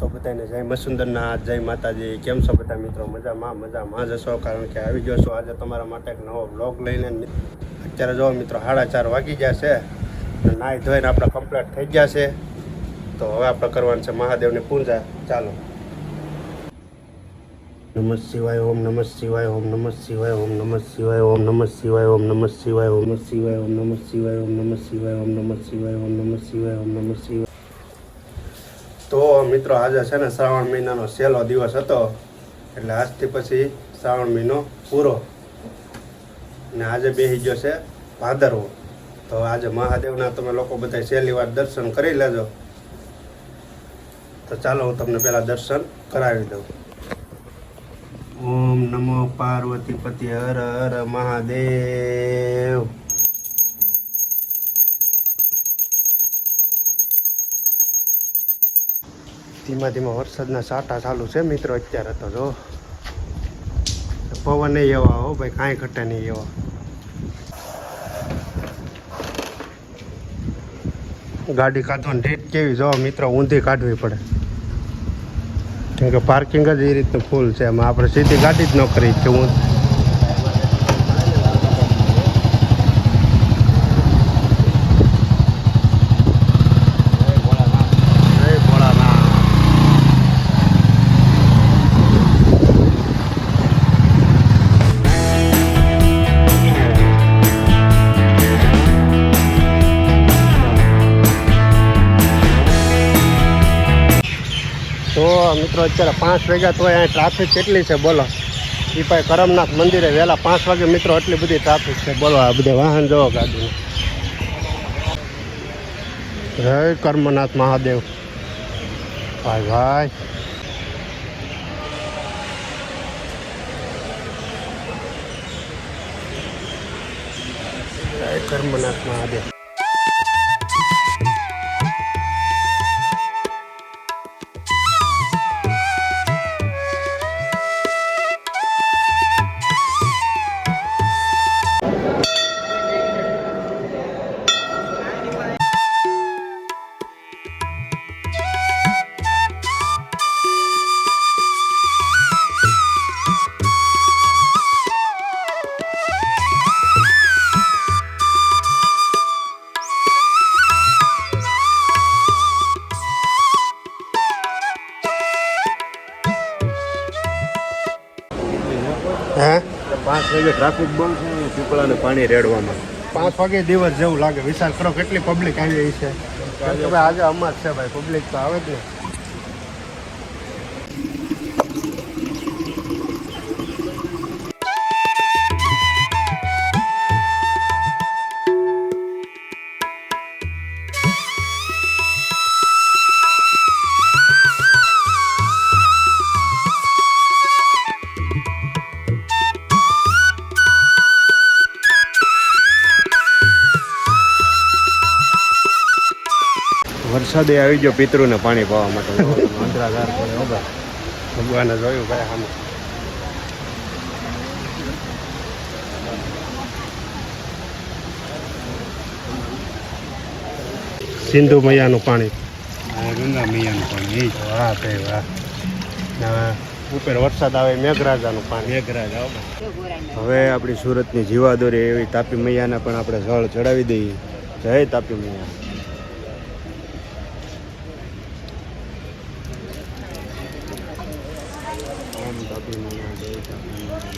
તો બધાને જય મસુંદરના જય માતાજી કેમ છો બધા મિત્રો મજામાં મજામાં જ હશો કારણ કે આવી ગયો છો આજે તમારા માટે એક નવો બ્લોગ લઈને અત્યારે જો મિત્રો સાડા ચાર વાગી ગયા છે નાહી ધોઈને આપણે કમ્પ્લીટ થઈ ગયા છે તો હવે આપણે કરવાનું છે મહાદેવની પૂજા ચાલો નમઃ શિવાય ઓમ નમઃ શિવાય ઓમ નમઃ શિવાય ઓમ નમઃ શિવાય ઓમ નમઃ શિવાય ઓમ નમઃ શિવાય ઓમ શિવાય ઓમ નમઃ શિવાય ઓમ નમઃ શિવાય ઓમ નમઃ શિવાય ઓમ નમઃ શિવાય ઓમ નમ શિવાય તો મિત્રો, આજે છે ને શ્રાવણ મહિનાનો છેલ્લો દિવસ હતો. એટલે આજથી પછી શ્રાવણ મહિનો પૂરો. ને આજે બેસી ગયો છે ભાદરવો. તો આજે મહાદેવના તમે લોકો બધા છેલ્લી વાર દર્શન કરી લેજો. તો ચાલો હું તમને પહેલાં દર્શન કરાવી દઉં. ઓમ નમો પાર્વતી પતિ હર હર મહાદેવ. ધીમા ધીમા વરસાદના સાટા ચાલુ છે. મિત્રો, અત્યારે તો જો પવન નહીં એવા હો ભાઈ, કાંઈ ઘટે નહીં એવા. ગાડી કાઢો ને રેટ કેવી, જો મિત્રો, ઊંધી કાઢવી પડે. કેમ કે પાર્કિંગ જ એ રીતનું ફૂલ છે. એમાં આપણે સીધી ગાડી જ ન કરી કે હું મિત્રો અત્યારે પાંચ વાગ્યા તો અહીંયા ટ્રાફિક કેટલી છે બોલો. એ ભાઈ કરમનાથ મંદિરે વહેલા પાંચ વાગે મિત્રો એટલી બધી ટ્રાફિક છે. બોલો આ બધા વાહન જવો ગાડીને. જય કર્મનાથ મહાદેવ. ભાઈ ભાઈ. કર્મનાથ મહાદેવ. હે? પાંચ વાગે ટ્રાફિક બંધ છે પીપળાને પાણી રેડવામાં. પાંચ વાગે દિવસ જેવું લાગે. વિશાલ કરો કેટલી પબ્લિક આવી રહી છે આજે અમાર છે ભાઈ પબ્લિક તો આવે જ ને વરસાદે આવી ગયો પિતૃને પાણી પાવા માટે. અંધરાધાર પડે ભગવાને જોયું ભાઈ સામે સિંધુ મૈયાનું પાણી. ગંગા મૈયાનું પાણી એ વાહ ભાઈ વાહ. ઉપર વરસાદ આવે મેઘરાજાનું પાણી. મેઘરાજ હવે આપણી સુરતની જીવાદોરી એવી તાપી મૈયાને પણ આપણે જળ ચડાવી દઈએ. જય તાપી મૈયા ઓમ તાપી મૈયા જય તાપી મૈયા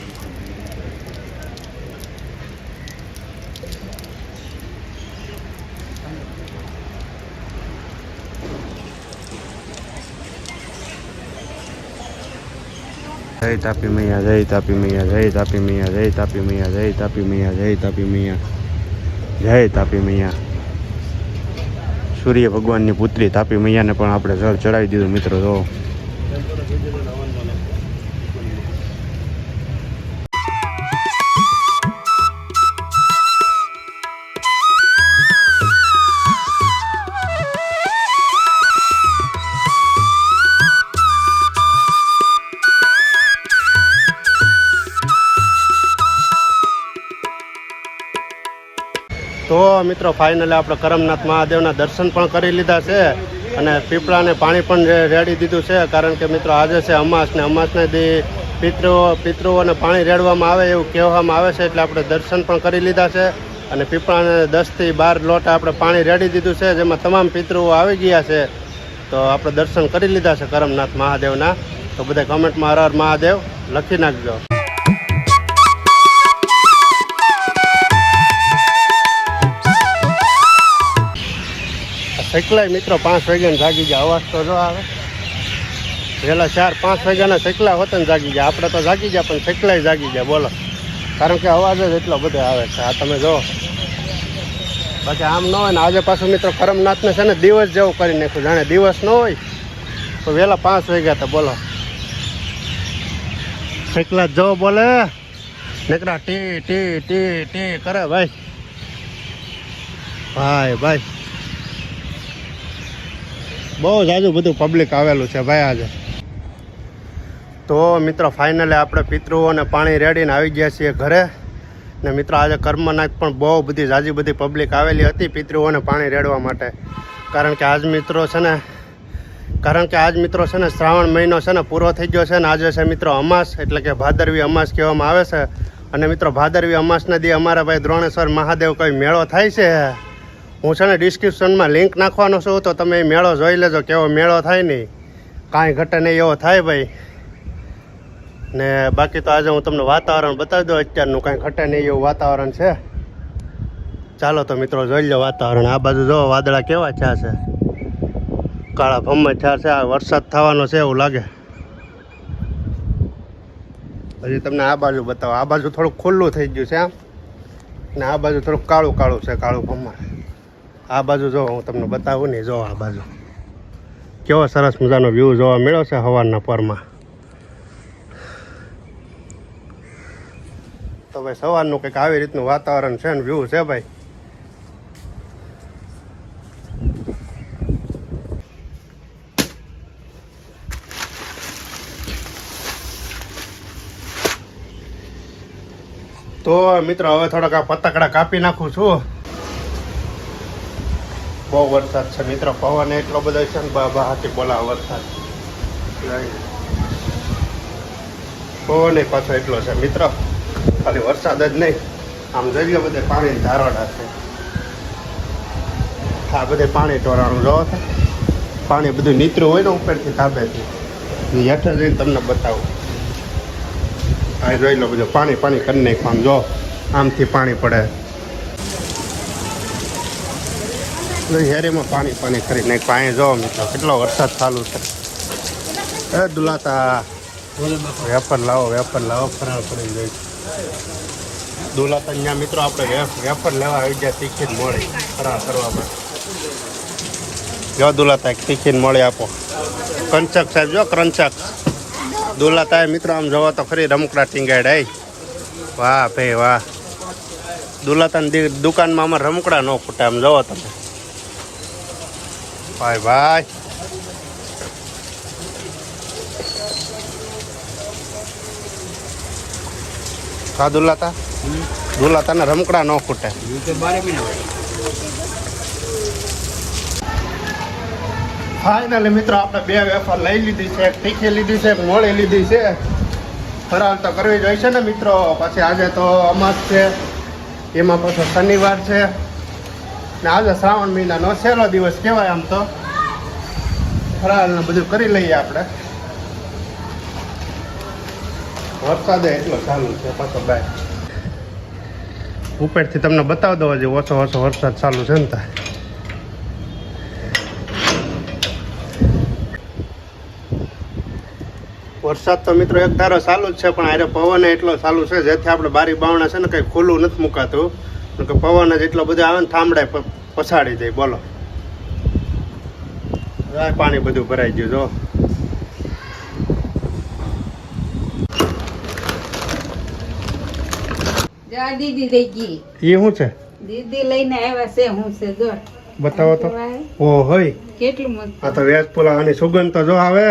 જય તાપી મૈયા જય તાપી મૈયા જય તાપી મૈયા જય તાપી મૈયા જય તાપી મૈયા જય તાપી મૈયા જય તાપી મૈયા સૂર્ય ભગવાનની પુત્રી તાપી મૈયાને પણ આપણે જળ ચડાવી દીધું, મિત્રો જો મિત્રો ફાઇનલી આપણે કરમનાથ મહાદેવના દર્શન પણ કરી લીધા છે અને પીપળાને પાણી પણ રેડી દીધું છે. કારણ કે મિત્રો, આજે છે અમાસ ને અમાસને પિતૃઓ, પિતૃઓને પાણી રેડવામાં આવે એવું કહેવામાં આવે છે, એટલે આપણે દર્શન પણ કરી લીધા છે અને પીપળાને દસથી બાર લોટ આપણે પાણી રેડી દીધું છે, જેમાં તમામ પિતૃઓ આવી ગયા છે. તો આપણે દર્શન કરી લીધા છે કરમનાથ મહાદેવના. તો બધા કમેન્ટમાં હર હર મહાદેવ લખી નાખજો. સૈકલાય મિત્રો પાંચ વાગ્યાને જાગી ગયા. અવાજ તો જો આવે. વહેલા ચાર, પાંચ વાગ્યાના સૈકલા હોત ને જાગી ગયા. આપણે તો જાગી ગયા, પણ સૈકલાય જાગી ગયા. બોલો. કારણ કે અવાજ જ એટલો બધો આવે છે. આ તમે જો બાકી આમ ન હોય ને, આજે પાછું મિત્રો કરમનાથને છે ને દિવસ જેવું કરી નાખ્યું. જાણે દિવસ ન હોય, તો વહેલા પાંચ વાગ્યા તો બોલો. સૈકલા જો બોલે. નીકળા ટી ટી ટી ટી, કરે ભાઈ. ભાઈ ભાઈ. બહુ જાજુ બધું પબ્લિક આવેલું છે ભાઈ આજે. તો મિત્રો ફાઇનલી આપણે પિતૃઓને પાણી રેડીને આવી ગયા છીએ ઘરે. ને મિત્રો, આજે કર્મનાથ પણ બહુ બધી જાજી બધી પબ્લિક આવેલી હતી પિતૃઓને પાણી રેડવા માટે. કારણ કે આજ મિત્રો છે ને, કારણ કે આજ મિત્રો છે ને શ્રાવણ મહિનો છે ને પૂરો થઈ ગયો છે ને આજે છે મિત્રો અમાસ, એટલે કે ભાદરવી અમાસ કહેવામાં આવે છે. અને મિત્રો, ભાદરવી અમાસના દી અમારા ભાઈ દ્રોણેશ્વર મહાદેવ કોઈ મેળો થાય છે? હું છે ને ડિસ્ક્રિપ્શનમાં લિંક નાખવાનો છું, તો તમે મેળો જોઈ લેજો, કેવો મેળો થાય નહીં કાંઈ ઘટે નહીં એવો થાય ભાઈ. ને બાકી તો આજે હું તમને વાતાવરણ બતાવી દઉં, અત્યારનું કાંઈ ઘટે નહીં એવું વાતાવરણ છે. ચાલો તો મિત્રો જોઈ લો વાતાવરણ. આ બાજુ જો વાદળા કેવા થયા છે. કાળા ભમ્મા થયા છે, આ વરસાદ થવાનો છે એવું લાગે. હજી તમને આ બાજુ બતાવો. આ બાજુ થોડુંક ખુલ્લું થઈ ગયું છે, આમ. ને આ બાજુ થોડુંક કાળું કાળું છે, કાળું ભમ્મા. આ બાજુ જો હું તમને બતાવું ને જો આ બાજુ. કેવો સરસ મજાનો વ્યૂ જોવા મળ્યો છે સવારના પરમાં. તો ભાઈ સવારનું કંઈક આવી રીતનું વાતાવરણ છે ને વ્યૂ છે ભાઈ. તો મિત્રો, હવે થોડાક આ પતકડા કાપી નાખું છું. બહુ વરસાદ છે મિત્રો. પવન એટલો બધો છે ને બા બા હાથી બોલા વરસાદ. પવન એ પાછો એટલો છે. મિત્રો, ખાલી વરસાદ જ નહીં. આમ જોઈએ બધે પાણી ધારોડા છે. આ બધે પાણી ટોરાણું છે પાણી બધું નીતરું હોય ને ઉપરથી ધાબેથી. હું હેઠે જઈને તમને બતાવું. આ જોઈ લો બધું. પાણી પાણી કરી નાખવાનું જો. આમથી પાણી પડે બધું હેરીમાં પાણી પાણી કરી નાખ પાણી જો મિત્રો, કેટલો વરસાદ ચાલુ છે. એ દુલાતા વેપર લાવો વેપર લાવો, ફરાળ પડી જાય દુલાતા અહીંયા મિત્રો આપણે વેપર લેવા આવી ગયા તીખી મળી. ફરાળ કરવા માટે. જો દુલાતા, એક તીખી મળી આપો. કંચક સાહેબ, જો ક્રંચક. દુલાતા મિત્રો આમ જોવો તો ખરી રમકડા ટીંગાડ આઈ વાહ ભાઈ વાહ. દુલાતાની દુકાનમાં અમારે રમકડા ન ખૂટે આમ જોવો તમે. ભાઈ ભાઈ કા દુલાતા દુલાતાને રમકડા ન ખૂટે. ફાઇનલી મિત્રો, આપણે બે વેફર લઈ લીધી છે, એક તીખી લીધી છે, એક મોળી લીધી છે. ફરાળ તો કરવી જ હોય છે ને, મિત્રો. પછી આજે તો અમાસ છે, એમાં પાછો શનિવાર છે. ને આજે શ્રાવણ મહિનાનો છેલ્લો દિવસ કહેવાય આમ તો. ફરાળ ને બધું કરી લઈએ આપણે. વરસાદે એટલો ચાલુ છે પાછો બાય. ઉપરથી તમને બતાવી દો હજી ઓછો ઓછો વરસાદ ચાલુ છે ને ત્યાં વરસાદ તો મિત્રો એક ધારો ચાલુ જ છે, પણ આરે પવન એટલો ચાલુ છે, જેથી આપણે બારી બાવણા છે ને કંઈ ખુલ્લું નથી મુકાતું. કે પવન જ એટલો બધો આવે ને થાંભળે પછાડી જાય બોલો. પાણી બધું ભરાઈ ગયું જો. દીદી ગઈ. એ શું છે? દીદી લઈને આવ્યા છે હું છે જો. બતાવો તો. ઓ હોય કેટલું મસ્ત. આ તો વ્યાજ પુલાવાની સુગંધ તો જો આવે.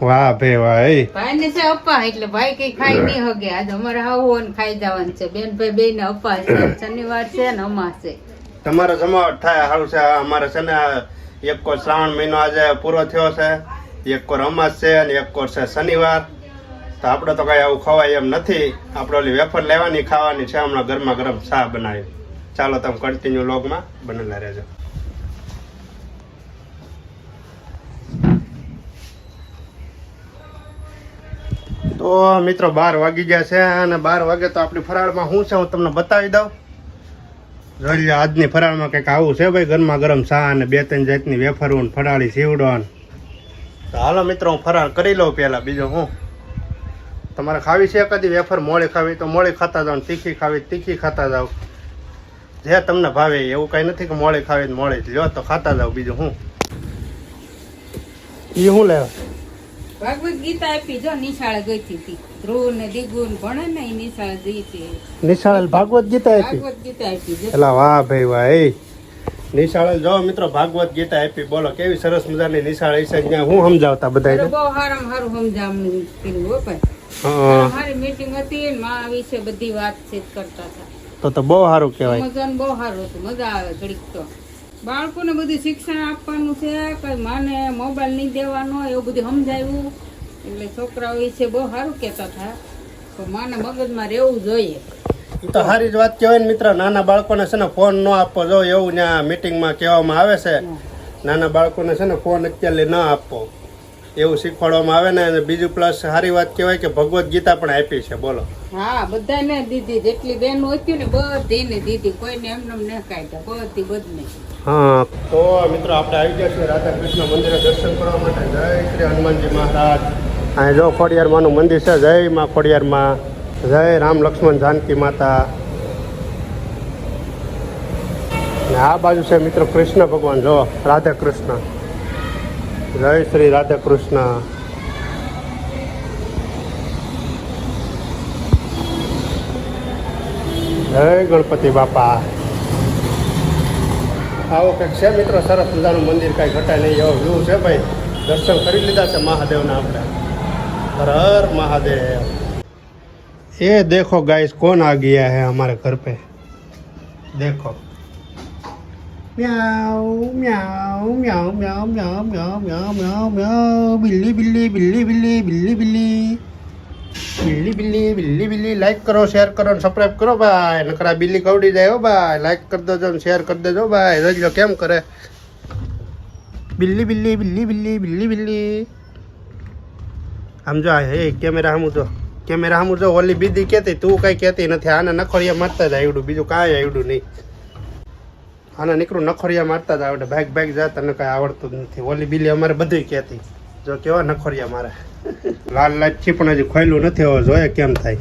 વાહ ભે ભાઈ ભાઈ ને છે અપ્પા એટલે ભાઈ કઈ ખાઈ નહીં હગે. આજે અમારે આવું ને ખાઈ જવાનું છે. બેન ભાઈ બે ને અપ્પા છે શનિવાર છે ને અમાસ છે. તમારો જમાવટ થાય સારું છે. અમારે છે ને એક કોર શ્રાવણ મહિનો આજે પૂરો થયો છે. એક કોર અમાસ છે અને એક કોર છે શનિવાર. તો આપણે તો કઈ આવું ખવાય એમ નથી. આપણે ઓલી વેફર લેવાની ખાવાની છે. હમણાં ગરમા ગરમ ચા બનાવી. ચાલો તમે કન્ટિન્યુ લોગમાં બનેલા રહેજો. તો મિત્રો બાર વાગી ગયા છે અને બાર વાગે તો આપણી ફરાળમાં શું છે, હું તમને બતાવી દઉં. જોઈ આજની ફરાળમાં કંઈક આવું છે ભાઈ, ગરમા ગરમ ચા અને બે ત્રણ જાતની વેફરો ફરાળી સીવડો. તો હાલો મિત્રો, હું ફરાળ કરી લઉં પહેલાં બીજું હું. તમારે ખાવી છે કદી વેફર? મોળી ખાવી તો મોળી ખાતા જાઓ તીખી ખાવી તીખી ખાતા જાઓ. જે તમને ભાવે એવું કાંઈ નથી કે મોળી ખાવી જ લ્યો તો ખાતા જાઓ બીજું હું. એ શું લેવા? ભગવદ ગીતા આપી જો નિશાળ ગઈ હતી. ધ્રુવ ને દિગુન ભણે ને એ નિશાળે ગઈ હતી નિશાળ ભાગવત ગીતા આપી. ભાગવત ગીતા આપી એલા વાહ ભાઈ વાહ એ. નિશાળ જો મિત્રો ભાગવત ગીતા આપી. બોલો કેવી સરસ મજાની નિશાળ છે ત્યાં? હું સમજાવતા બધા બહુ હારામાં હારું સમજાવું કર્યું હો ભાઈ. મારી મીટિંગ હતી ને માં વિશે બધી વાતચીત કરતા હતા. તો તો બહુ સારું કહેવાય. સમજવાનું બહુ સારું હતું. મજા આવે ઘડીક તો. બાળકોને બધું શિક્ષણ આપવાનું છે કઈ માને મોબાઈલ નહીં દેવાનો એવું બધું સમજાવ્યું એટલે છોકરાઓ વિશે બહુ સારું કહેતા હતા. તો માને મગજમાં રહેવું જોઈએ. તો સારી જ વાત કહેવાય ને મિત્ર નાના બાળકોને છે ને ફોન ન આપવો જો એવું ત્યાં મિટિંગમાં કહેવામાં આવે છે. નાના બાળકોને છે ને ફોન અત્યારે ન આપવો. એવું શીખવાડવામાં આવે ને અને બીજું પ્લસ સારી વાત કહેવાય કે ભગવદ્ ગીતા પણ આપી છે બોલો. હા બધાને દીધી. જેટલી બહેનો હતી ને બધીને દીધી. કોઈને એમને એમ ન કાઢ્યા. બધી બધને હા. તો મિત્રો આપણે આવી ગયા છીએ રાધા કૃષ્ણ મંદિરે દર્શન કરવા માટે. જય શ્રી હનુમાનજી મહારાજ. અહીં જો ખોડિયારમાંનું મંદિર છે જય માં ખોડિયારમાં. જય રામ લક્ષ્મણ જાનકી માતા. આ બાજુ છે મિત્રો કૃષ્ણ ભગવાન જો રાધા કૃષ્ણ જય શ્રી રાધા કૃષ્ણ જય ગણપતિ બાપા. આવો કંઈક છે મિત્રો? સરસ મજાનું મંદિર કાંઈ ઘટાય નહીં એવો વ્યૂ છે ભાઈ. દર્શન કરી લીધા છે મહાદેવના આપણે. હર હર મહાદેવ. એ દેખો ગાઈસ, કોણ આ ગયા હે અમારે ઘર પે? દેખો. મ્યાઉ મ્યાઉ મ્યાઉ મ્યાઉ મ્યાઉ મ્યાઉ મ્યાઉ મ્યાઉ મ્યાઉ બિલ્લી બિલ્લી બિલ્લી બિલ્લી બિલ્લી બિલ્લી. બિલ્લી બિલ્લી બિલ્લી બિલ્લી લાઈક કરો શેર કરો ને સબસ્ક્રાઈબ કરો ભાઈ. નકરા બિલ્લી કવડી જાય હો ભાઈ. લાઈક કરી દેજો ને શેર કરી દેજો ભાઈ. રજો કેમ કરે? બિલ્લી બિલ્લી બિલ્લી બિલ્લી બિલ્લી બિલ્લી. આમ જો હે, કેમેરા સામું જો. કેમેરા સામું જો, ઓલી બીજી કહેતી, તું કાંઈ કહેતી નથી. આને નખોરિયા મારતા જ આવડું, બીજું કાંઈ આવડું નહીં. આને નીકળું નખોરિયા મારતા જ આવડે. ભાગ ભાગ જા તને કાંઈ આવડતું જ નથી. ઓલી બિલ્લી અમારે બધું કહેતી. જો કેવા નખોરિયા મારે. લાલ લાચી પણ હજી ખોયલું નથી, હવે જોઈએ કેમ થાય.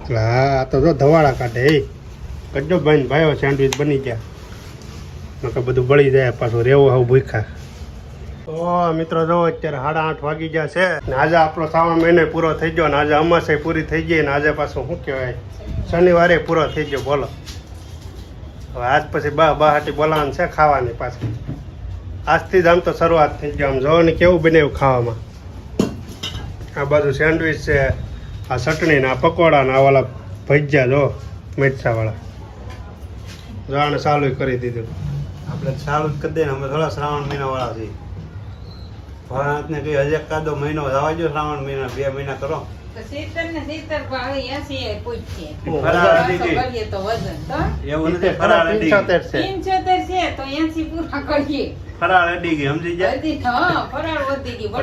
એટલે હા આ તો જો ધવાળા કાઢે એ. કજો ભાઈ ભાઈઓ સેન્ડવિચ બની ગયા. નકર બધું બળી જાય, પાછું રેવું આવું ભૂખા તો મિત્રો જો, અત્યારે સાડા આઠ વાગી ગયા છે. ને આજે આપણો શ્રાવણ મહિને પૂરો થઈ ગયો, ને આજે અમાસે પૂરી થઈ ગઈ, ને આજે પાછું શું કહેવાય? શનિવારે પૂરો થઈ ગયો, બોલો. હવે આજ પછી બા બહાટી બોલાવાનું છે ખાવાની પાછી. આજથી જ આમ તો શરૂઆત થઈ ગયો આમ જોવાની કેવું એવું ખાવામાં. આ બાજુ સેન્ડવિચ છે આ ચટણીના પકોડાના વાળા ભજીયા જો મરચાવાળા જાણે ચાલુ કરી દીધું. આપણે ચાલુ કરી દઈએ અમે થોડા શ્રાવણ મહિનાવાળા છીએ. ભરણાથને કહી હજી કાદો મહિનો જવા જો શ્રાવણ મહિના બે મહિના કરો. એવું નથી ફરાળ છે. તો એસી પૂરા કરીએ. ફરાળ અડી ગઈ સમજી જાય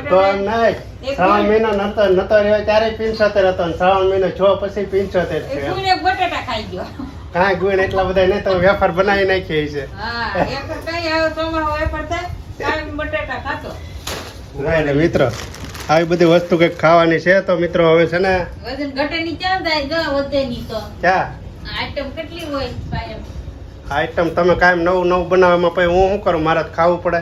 તો નહીં. શ્રાવણ મહિનો નતો નતો રહ્યો ત્યારે પિંચોતેર હતો શ્રાવણ મહિનો છ પછી પિંચોતેર છે બટાટા ખાઈ ગયો. કાંઈ ગુણ એટલા બધા નહીં તો વેફર બનાવી નાખી છે. હા એક કઈ આવ્યો ચોમાહો વેપાર થાય બટાટા ખાતો. મિત્રો આવી બધી વસ્તુ કંઈક ખાવાની છે તો મિત્રો હવે છે ને વજન ઘટે ની ક્યાં થાય જો વધે ની તો. ક્યાં? આઈટમ કેટલી હોય આઈટમ તમે કાયમ નવું નવું બનાવવામાં પછી હું શું કરું? મારે ખાવું પડે.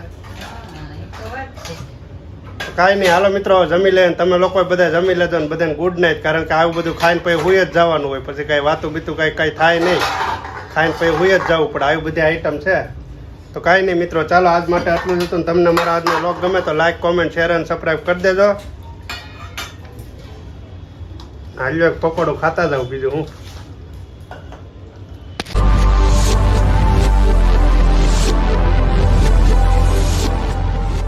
કાંઈ નહીં. હાલો મિત્રો જમી લે તમે લોકો બધા જમી લેજો ને બધાને ગુડ નાઇટ કારણ કે આવું બધું ખાઈને પછી હુઈ જ જવાનું હોય. પછી કાંઈ વાતું બીતું કાંઈ કાંઈ થાય નહીં. ખાઈને પછી હુઈ જ જવું પડે. આવી બધી આઈટમ છે. તો કાંઈ નહીં મિત્રો, ચાલો આજ માટે આટલું જ હતું તમને મારા આજનો લોક ગમે તો લાઈક કોમેન્ટ શેર અને સબસ્ક્રાઈબ કરી દેજો. હાલ્યો એક પકોડું ખાતા જાઉં બીજું હું.